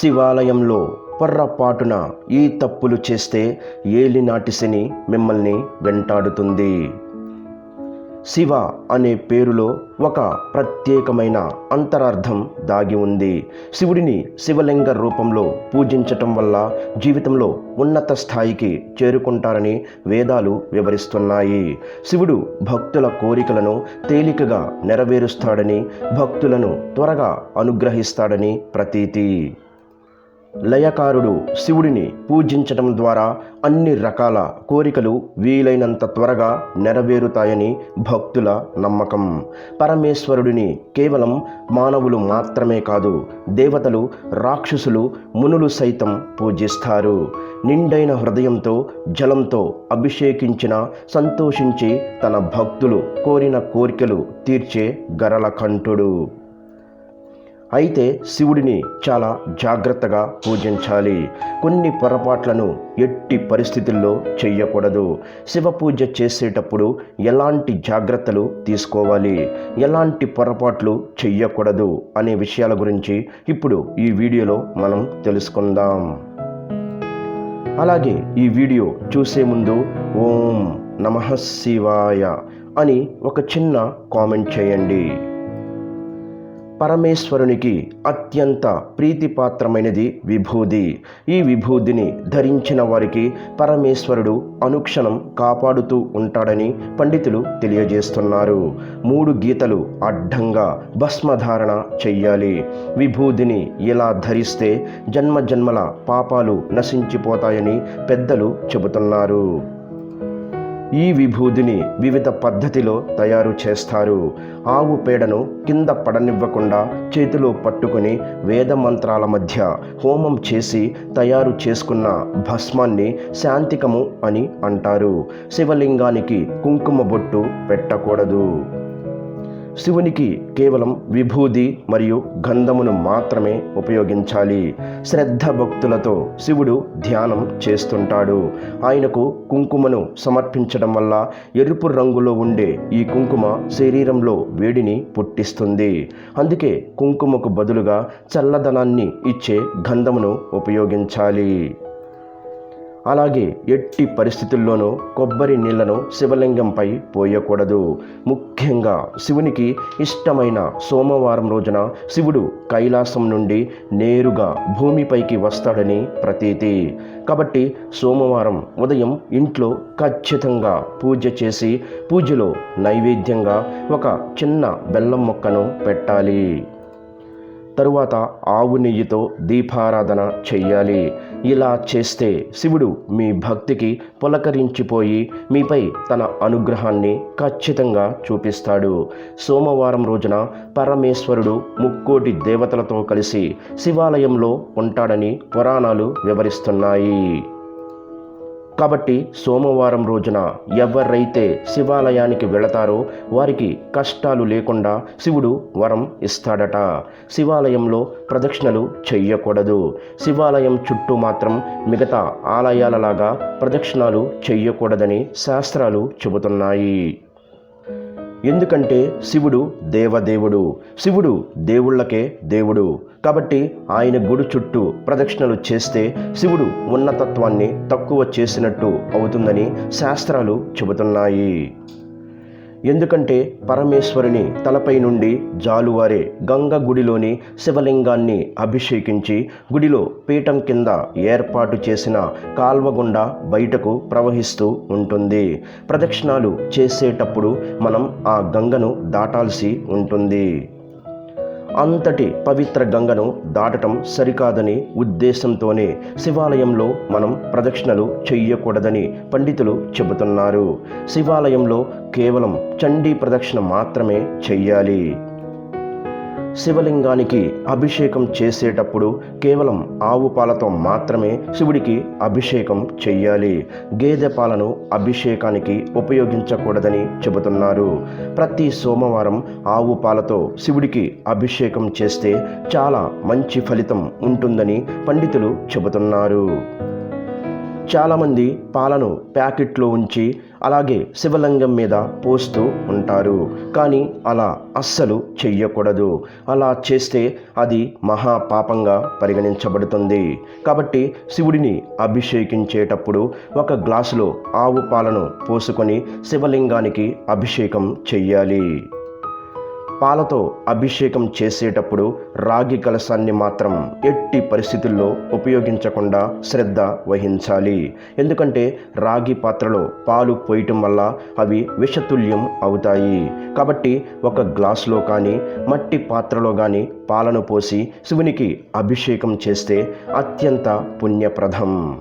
శివాలయంలో పొర్రపాటున ఈ తప్పులు చేస్తే ఏలినాటి శని మిమ్మల్ని వెంటాడుతుంది. శివ అనే పేరులో ఒక ప్రత్యేకమైన అంతరార్థం దాగి ఉంది. శివుడిని శివలింగ రూపంలో పూజించటం వల్ల జీవితంలో ఉన్నత స్థాయికి చేరుకుంటారని వేదాలు వివరిస్తున్నాయి. శివుడు భక్తుల కోరికలను తేలికగా నెరవేరుస్తాడని భక్తులను త్వరగా అనుగ్రహిస్తాడని ప్రతీతి. లయకారుడు శివుడిని పూజించటం ద్వారా అన్ని రకాల కోరికలు వీలైనంత త్వరగా నెరవేరుతాయని భక్తుల నమ్మకం. పరమేశ్వరుడిని కేవలం మానవులు మాత్రమే కాదు దేవతలు రాక్షసులు మునులు సైతం పూజిస్తారు. నిండైన హృదయంతో జలంతో అభిషేకించిన సంతోషించి తన భక్తులు కోరిన కోరికలు తీర్చే గరళకంఠుడు. అయితే శివుడిని చాలా జాగ్రత్తగా పూజించాలి. కొన్ని పొరపాట్లను ఎట్టి పరిస్థితుల్లో చెయ్యకూడదు. శివ పూజ చేసేటప్పుడు ఎలాంటి జాగ్రత్తలు తీసుకోవాలి? ఎలాంటి పొరపాట్లు చెయ్యకూడదు అనే విషయాల గురించి ఇప్పుడు ఈ వీడియోలో మనం తెలుసుకుందాం. అలాగే ఈ వీడియో చూసే ముందు ఓం నమ శివాయ అని ఒక చిన్న కామెంట్ చేయండి. పరమేశ్వరునికి అత్యంత ప్రీతిపాత్రమైనది విభూది. ఈ విభూదిని ధరించిన వారికి పరమేశ్వరుడు అనుక్షణం కాపాడుతూ ఉంటాడని పండితులు తెలియజేస్తున్నారు. మూడు గీతలు అడ్డంగా భస్మధారణ చెయ్యాలి. విభూదిని ఇలా ధరిస్తే జన్మ జన్మల పాపాలు నశించిపోతాయని పెద్దలు చెబుతున్నారు. ఈ విభూదిని వివిధ పద్ధతిలో తయారు చేస్తారు. ఆవు పేడను కింద పడనివ్వకుండా చేతిలో పట్టుకుని వేద మంత్రాల మధ్య హోమం చేసి తయారు చేసుకున్న భస్మాన్ని శాంతికము అని అంటారు. శివలింగానికి కుంకుమ బొట్టు పెట్టకూడదు. శివునికి కేవలం విభూది మరియు గంధమును మాత్రమే ఉపయోగించాలి. శ్రద్ధ భక్తులతో శివుడు ధ్యానం చేస్తుంటాడు. ఆయనకు కుంకుమను సమర్పించడం వల్ల ఎరుపు రంగులో ఉండే ఈ కుంకుమ శరీరంలో వేడిని పుట్టిస్తుంది. అందుకే కుంకుమకు బదులుగా చల్లదనాన్ని ఇచ్చే గంధమును ఉపయోగించాలి. అలాగే ఎట్టి పరిస్థితుల్లోనూ కొబ్బరి నీళ్ళను శివలింగంపై పోయకూడదు. ముఖ్యంగా శివునికి ఇష్టమైన సోమవారం రోజున శివుడు కైలాసం నుండి నేరుగా భూమిపైకి వస్తాడని ప్రతీతి. కాబట్టి సోమవారం ఉదయం ఇంట్లో ఖచ్చితంగా పూజ చేసి పూజలో నైవేద్యంగా ఒక చిన్న బెల్లం మొక్కను పెట్టాలి. తరువాత ఆవు నెయ్యితో దీపారాధన చెయ్యాలి. ఇలా చేస్తే శివుడు మీ భక్తికి పులకరించిపోయి మీపై తన అనుగ్రహాన్ని ఖచ్చితంగా చూపిస్తాడు. సోమవారం రోజున పరమేశ్వరుడు ముక్కోటి దేవతలతో కలిసి శివాలయంలో ఉంటాడని పురాణాలు వివరిస్తున్నాయి. కాబట్టి సోమవారం రోజున ఎవరైతే శివాలయానికి వెళతారో వారికి కష్టాలు లేకుండా శివుడు వరం ఇస్తాడట. శివాలయంలో ప్రదక్షిణలు చెయ్యకూడదు. శివాలయం చుట్టూ మాత్రం మిగతా ఆలయాలలాగా ప్రదక్షిణాలు చెయ్యకూడదని శాస్త్రాలు చెబుతున్నాయి. ఎందుకంటే శివుడు దేవదేవుడు. శివుడు దేవుళ్ళకే దేవుడు. కాబట్టి ఆయన గుడి చుట్టూ ప్రదక్షిణలు చేస్తే శివుడు ఉన్నతత్వాన్ని తక్కువ చేసినట్టు అవుతుందని శాస్త్రాలు చెబుతున్నాయి. ఎందుకంటే పరమేశ్వరుని తలపై నుండి జాలువారే గంగ గుడిలోని శివలింగాన్ని అభిషేకించి గుడిలో పీఠం కింద ఏర్పాటు చేసిన కాల్వ గుండా బయటకు ప్రవహిస్తూ ఉంటుంది. ప్రదక్షిణాలు చేసేటప్పుడు మనం ఆ గంగను దాటాల్సి ఉంటుంది. అంతటి పవిత్ర గంగను దాటటం సరికాదని ఉద్దేశంతోనే శివాలయంలో మనం ప్రదక్షిణలు చెయ్యకూడదని పండితులు చెబుతున్నారు. శివాలయంలో కేవలం చండీ ప్రదక్షిణ మాత్రమే చెయ్యాలి. శివలింగానికి అభిషేకం చేసేటప్పుడు కేవలం ఆవు పాలతో మాత్రమే శివుడికి అభిషేకం చెయ్యాలి. గేదె పాలను అభిషేకానికి ఉపయోగించకూడదని చెబుతున్నారు. ప్రతి సోమవారం ఆవు పాలతో శివుడికి అభిషేకం చేస్తే చాలా మంచి ఫలితం ఉంటుందని పండితులు చెబుతున్నారు. చాలామంది పాలను ప్యాకెట్లో ఉంచి అలాగే శివలింగం మీద పోస్తూ ఉంటారు. కానీ అలా అస్సలు చెయ్యకూడదు. అలా చేస్తే అది మహా పాపంగా పరిగణించబడుతుంది. కాబట్టి శివుడిని అభిషేకించేటప్పుడు ఒక గ్లాసులో ఆవు పాలను పోసుకొని శివలింగానికి అభిషేకం చెయ్యాలి. పాలతో అభిషేకం చేసేటప్పుడు రాగి కలశాన్ని మాత్రం ఎట్టి పరిస్థితుల్లో ఉపయోగించకుండా శ్రద్ధ వహించాలి. ఎందుకంటే రాగి పాత్రలో పాలు పోయటం వల్ల అవి విషతుల్యం అవుతాయి. కాబట్టి ఒక గ్లాసులో కానీ మట్టి పాత్రలో కానీ పాలను పోసి శివునికి అభిషేకం చేస్తే అత్యంత పుణ్యప్రదం.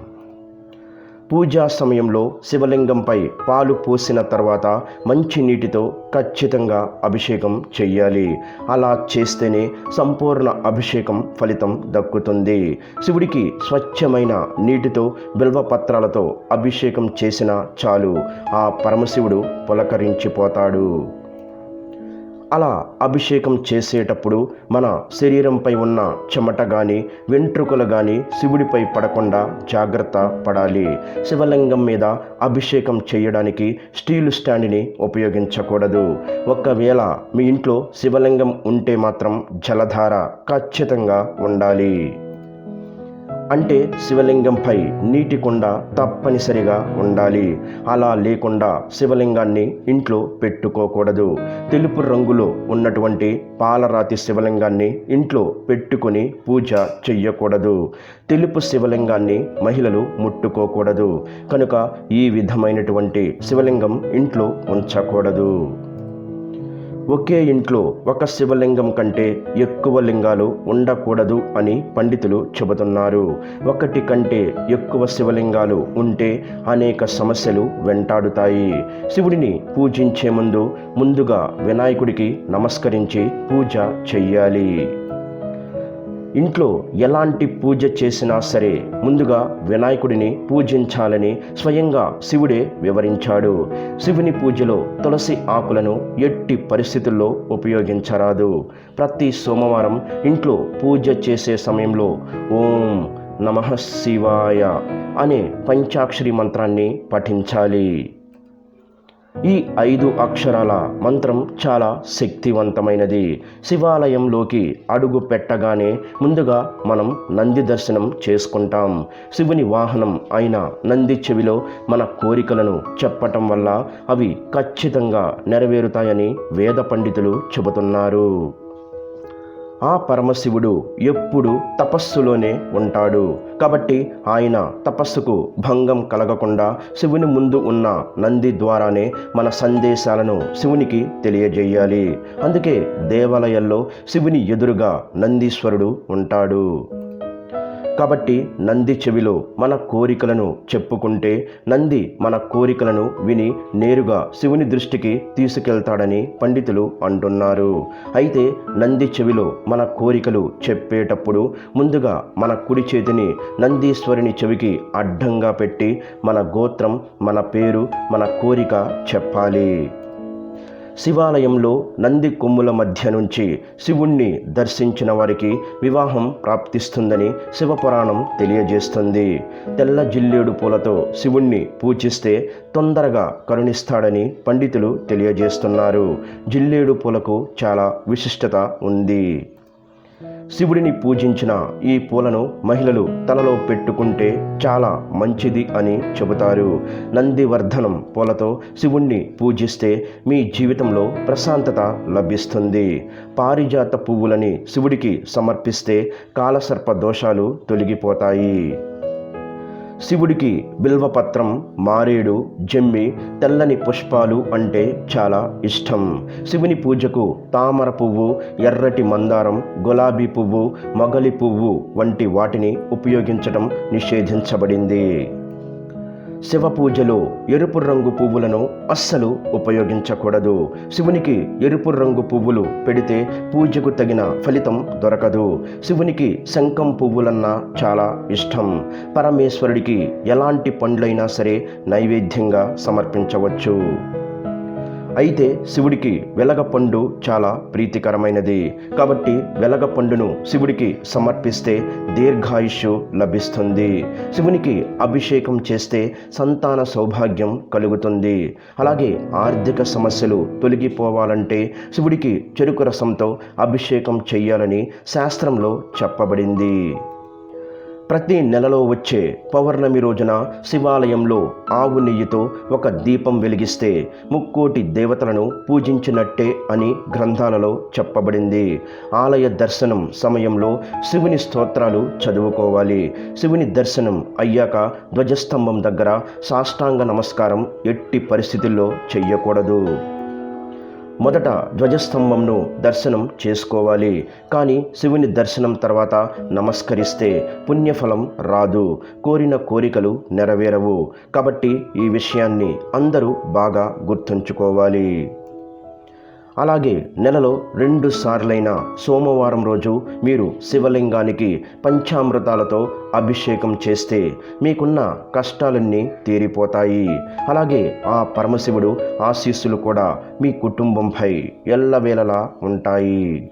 పూజా సమయంలో శివలింగంపై పాలు పోసిన తర్వాత మంచి నీటితో ఖచ్చితంగా అభిషేకం చెయ్యాలి. అలా చేస్తేనే సంపూర్ణ అభిషేకం ఫలితం దక్కుతుంది. శివుడికి స్వచ్ఛమైన నీటితో బిల్వపత్రాలతో అభిషేకం చేసిన చాలు. ఆ పరమశివుడు పులకరించిపోతాడు. అలా అభిషేకం చేసేటప్పుడు మన శరీరంపై ఉన్న చెమట కానీ వెంట్రుకలు కానీ శివుడిపై పడకుండా జాగ్రత్త పడాలి. శివలింగం మీద అభిషేకం చేయడానికి స్టీల్ స్టాండ్ని ఉపయోగించకూడదు. ఒకవేళ మీ ఇంట్లో శివలింగం ఉంటే మాత్రం జలధార ఖచ్చితంగా ఉండాలి. అంటే శివలింగంపై నీటి కుండ తప్పనిసరిగా ఉండాలి. అలా లేకుండా శివలింగాన్ని ఇంట్లో పెట్టుకోకూడదు. తెలుపు రంగులో ఉన్నటువంటి పాలరాతి శివలింగాన్ని ఇంట్లో పెట్టుకొని పూజ చెయ్యకూడదు. తెలుపు శివలింగాన్ని మహిళలు ముట్టుకోకూడదు. కనుక ఈ విధమైనటువంటి శివలింగం ఇంట్లో ఉంచకూడదు. ఒకే ఇంట్లో ఒక శివలింగం కంటే ఎక్కువ లింగాలు ఉండకూడదు అని పండితులు చెబుతున్నారు. ఒకటి కంటే ఎక్కువ శివలింగాలు ఉంటే అనేక సమస్యలు వెంటాడుతాయి. శివుడిని పూజించే ముందు ముందుగా వినాయకుడికి నమస్కరించి పూజ చెయ్యాలి. ఇంట్లో ఎలాంటి పూజ చేసినా సరే ముందుగా వినాయకుడిని పూజించాలని స్వయంగా శివుడే వివరించాడు. శివుని పూజలో తులసి ఆకులను ఎట్టి పరిస్థితుల్లో ఉపయోగించరాదు. ప్రతి సోమవారం ఇంట్లో పూజ చేసే సమయంలో ఓం నమ శివాయ అనే పంచాక్షరి మంత్రాన్ని పఠించాలి. ఈ ఐదు అక్షరాల మంత్రం చాలా శక్తివంతమైనది. శివాలయంలోకి అడుగు పెట్టగానే ముందుగా మనం నంది దర్శనం చేసుకుంటాం. శివుని వాహనం అయిన నంది చెవిలో మన కోరికలను చెప్పటం వల్ల అవి ఖచ్చితంగా నెరవేరుతాయని వేద పండితులు చెబుతున్నారు. ఆ పరమశివుడు ఎప్పుడు తపస్సులోనే ఉంటాడు. కాబట్టి ఆయన తపస్సుకు భంగం కలగకుండా శివుని ముందు ఉన్న నంది ద్వారానే మన సందేశాలను శివునికి తెలియజేయాలి. అందుకే దేవాలయాల్లో శివుని ఎదురుగా నందీశ్వరుడు ఉంటాడు. కాబట్టి నంది చెవిలో మన కోరికలను చెప్పుకుంటే నంది మన కోరికలను విని నేరుగా శివుని దృష్టికి తీసుకెళ్తాడని పండితులు అంటున్నారు. అయితే నంది చెవిలో మన కోరికలు చెప్పేటప్పుడు ముందుగా మన కుడి చేతిని నందీశ్వరుని చెవికి అడ్డంగా పెట్టి మన గోత్రం మన పేరు మన కోరిక చెప్పాలి. శివాలయంలో నంది కొమ్ముల మధ్య నుంచి శివుణ్ణి దర్శించిన వారికి వివాహం ప్రాప్తిస్తుందని శివపురాణం తెలియజేస్తుంది. తెల్ల జిల్లేడు పూలతో శివుణ్ణి పూజిస్తే తొందరగా కరుణిస్తాడని పండితులు తెలియజేస్తున్నారు. జిల్లేడు పూలకు చాలా విశిష్టత ఉంది. శివుడిని పూజించిన ఈ పూలను మహిళలు తలలో పెట్టుకుంటే చాలా మంచిది అని చెబుతారు. నందివర్ధనం పూలతో శివుణ్ణి పూజిస్తే మీ జీవితంలో ప్రశాంతత లభిస్తుంది. పారిజాత పువ్వులని శివుడికి సమర్పిస్తే కాలసర్ప దోషాలు తొలగిపోతాయి. శివుడికి బిల్వపత్రం మారేడు జమ్మి తెల్లని పుష్పాలు అంటే చాలా ఇష్టం. శివుని పూజకు తామర పువ్వు ఎర్రటి మందారం గులాబీ పువ్వు మొగలి పువ్వు వంటి వాటిని ఉపయోగించడం నిషేధించబడింది. శివ పూజలో ఎరుపు రంగు పువ్వులను అస్సలు ఉపయోగించకూడదు. శివునికి ఎరుపు రంగు పువ్వులు పెడితే పూజకు తగిన ఫలితం దొరకదు. శివునికి శంఖం పువ్వులన్నా చాలా ఇష్టం. పరమేశ్వరుడికి ఎలాంటి పండ్లైనా సరే నైవేద్యంగా సమర్పించవచ్చు. అయితే శివుడికి వెలగపండు చాలా ప్రీతికరమైనది. కాబట్టి వెలగపండును శివుడికి సమర్పిస్తే దీర్ఘాయుష్యు లభిస్తుంది. శివునికి అభిషేకం చేస్తే సంతాన సౌభాగ్యం కలుగుతుంది. అలాగే ఆర్థిక సమస్యలు తొలగిపోవాలంటే శివుడికి చెరుకు రసంతో అభిషేకం చెయ్యాలని శాస్త్రంలో చెప్పబడింది. ప్రతి నెలలో వచ్చే పౌర్ణమి రోజున శివాలయంలో ఆవు నెయ్యితో ఒక దీపం వెలిగిస్తే ముక్కోటి దేవతలను పూజించినట్టే అని గ్రంథాలలో చెప్పబడింది. ఆలయ దర్శనం సమయంలో శివుని స్తోత్రాలు చదువుకోవాలి. శివుని దర్శనం అయ్యాక ధ్వజస్తంభం దగ్గర సాష్టాంగ నమస్కారం ఎట్టి పరిస్థితుల్లో చెయ్యకూడదు. మొదట ధ్వజస్తంభంను దర్శనం చేసుకోవాలి. కానీ శివుని దర్శనం తర్వాత నమస్కరిస్తే పుణ్యఫలం రాదు. కోరిన కోరికలు నెరవేరవు. కాబట్టి ఈ విషయాన్ని అందరూ బాగా గుర్తుంచుకోవాలి. అలాగే నెలలో రెండు సార్లైన సోమవారం రోజు మీరు శివలింగానికి పంచామృతాలతో అభిషేకం చేస్తే మీకున్న కష్టాలన్నీ తీరిపోతాయి. అలాగే ఆ పరమశివుడు ఆశీస్సులు కూడా మీ కుటుంబంపై ఎల్లవేళలా ఉంటాయి.